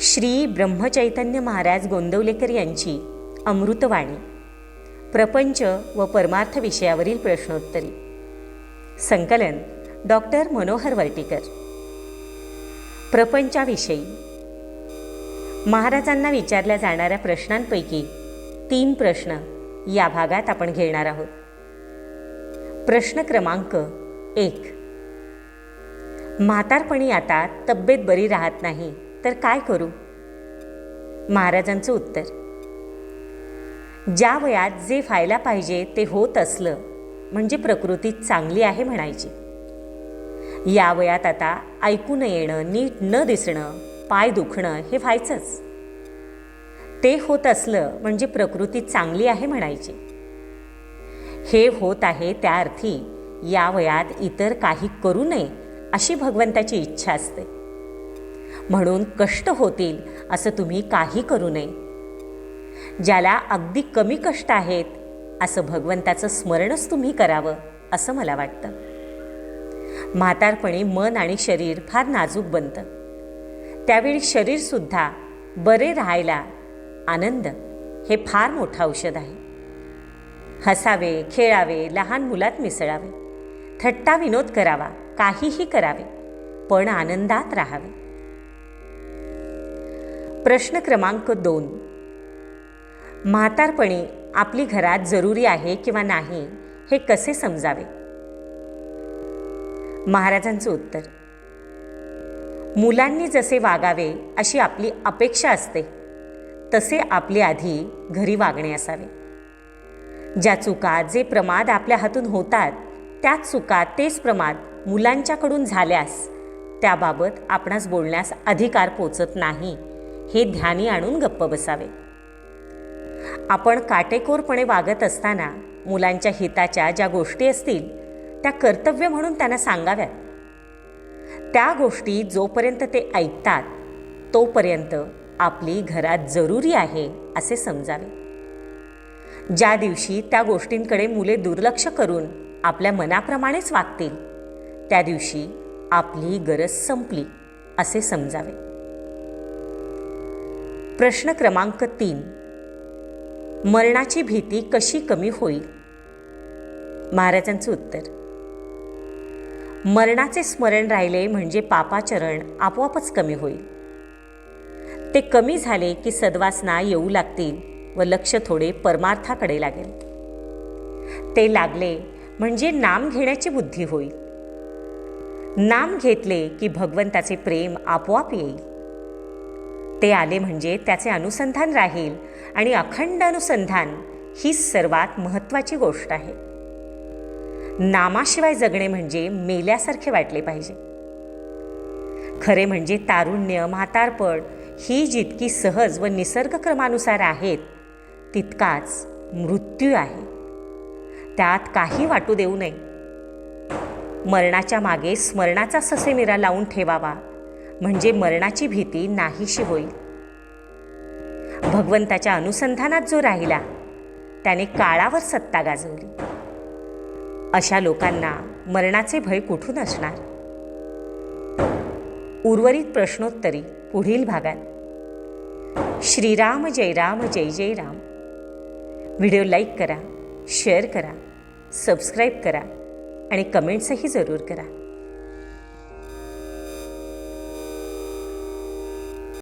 श्री ब्रह्मचैतन्य महाराज गोंदवलेकर यांची अमृतवाणी. प्रपंच व परमार्थ विषयावरील प्रश्नोत्तरी. संकलन डॉक्टर मनोहर वर्टीकर. प्रपंचाविषयी. महाराजांना विचारल्या जाणाऱ्या प्रश्नांपैकी तीन प्रश्न या भागात आपण घेणार आहोत. प्रश्न क्रमांक एक. म्हातारपणी आता तब्येत बरी राहत नाही. तर काय करू? महाराजांचं उत्तर. ज्या वयात जे व्हायला पाहिजे ते होत असलं म्हणजे प्रकृती चांगली आहे म्हणायची. या वयात आता ऐकू न येणं नीट न दिसणं पाय दुखणं हे व्हायचंच. ते होत असलं म्हणजे प्रकृती चांगली आहे म्हणायची. हे होत आहे त्या अर्थी या वयात इतर काही करू नये अशी भगवंताची इच्छा असते. म्हणून कष्ट होतील असं तुम्ही काही करू नये. ज्याला अगदी कमी कष्ट आहेत असं भगवंताचं स्मरणच तुम्ही करावं असं मला वाटतं. म्हातारपणी मन आणि शरीर फार नाजूक बनतं. त्यावेळी शरीरसुद्धा बरे राहायला आनंद हे फार मोठं औषध आहे. हसावे खेळावे लहान मुलात मिसळावे. थट्टा विनोद करावा काहीही करावे पण आनंदात राहावे. प्रश्न क्रमांक दोन. म्हातारपणी आपली घरात जरुरी आहे किंवा नाही हे कसे समजावे? महाराजांचं उत्तर. मुलांनी जसे वागावे अशी आपली अपेक्षा असते. तसे आपले आधी घरी वागणे असावे. ज्या चुका जे प्रमाद आपल्या हातून होतात त्याच चुका तेच प्रमाद मुलांच्याकडून झाल्यास त्याबाबत आपणास बोलण्यास अधिकार पोचत नाही. हे ध्यानी आणून गप्प बसावे. आपण काटेकोरपणे वागत असताना मुलांच्या हिताच्या ज्या गोष्टी असतील त्या कर्तव्य म्हणून त्यांना सांगाव्यात. त्या गोष्टी जोपर्यंत ते ऐकतात तोपर्यंत आपली घरात जरुरी आहे असे समजावे. ज्या दिवशी त्या गोष्टींकडे मुले दुर्लक्ष करून आपल्या मनाप्रमाणेच वागतील त्या दिवशी आपली गरज संपली असे समजावे. प्रश्न क्रमांक तीन. मरणाची भीती कशी कमी होईल? महाराजांचं उत्तर. मरणाचे स्मरण राहिले म्हणजे पापाचरण आपोआपच कमी होईल. ते कमी झाले की सद्वासना येऊ लागतील व लक्ष थोडे परमार्थाकडे लागेल. ते लागले म्हणजे नाम घेण्याची बुद्धी होईल. नाम घेतले की भगवंताचे प्रेम आपोआप येईल. ते आले म्हणजे त्याचे अनुसंधान राहील आणि अखंड अनुसंधान ही सर्वात महत्त्वाची गोष्ट आहे. नामाशिवाय जगणे म्हणजे मेल्यासारखे वाटले पाहिजे. खरे म्हणजे तारुण्य म्हातारपण ही जितकी सहज व निसर्गक्रमानुसार आहेत तितकाच मृत्यू आहे. त्यात काही वाटू देऊ नये. मरणाच्या मागे स्मरणाचा ससेमिरा लावून ठेवावा. म्हणजे मरणाची भीती नाहीशी होईल. भगवंताच्या अनुसंधानात जो राहिला त्याने काळावर सत्ता गाजवली. अशा लोकांना मरणाचे भय कुठून असणार? उर्वरित प्रश्नोत्तरी पुढील भागात. श्रीराम जय राम जय जय राम. व्हिडिओ लाईक करा शेअर करा सबस्क्राईब करा आणि कमेंट्सही जरूर करा.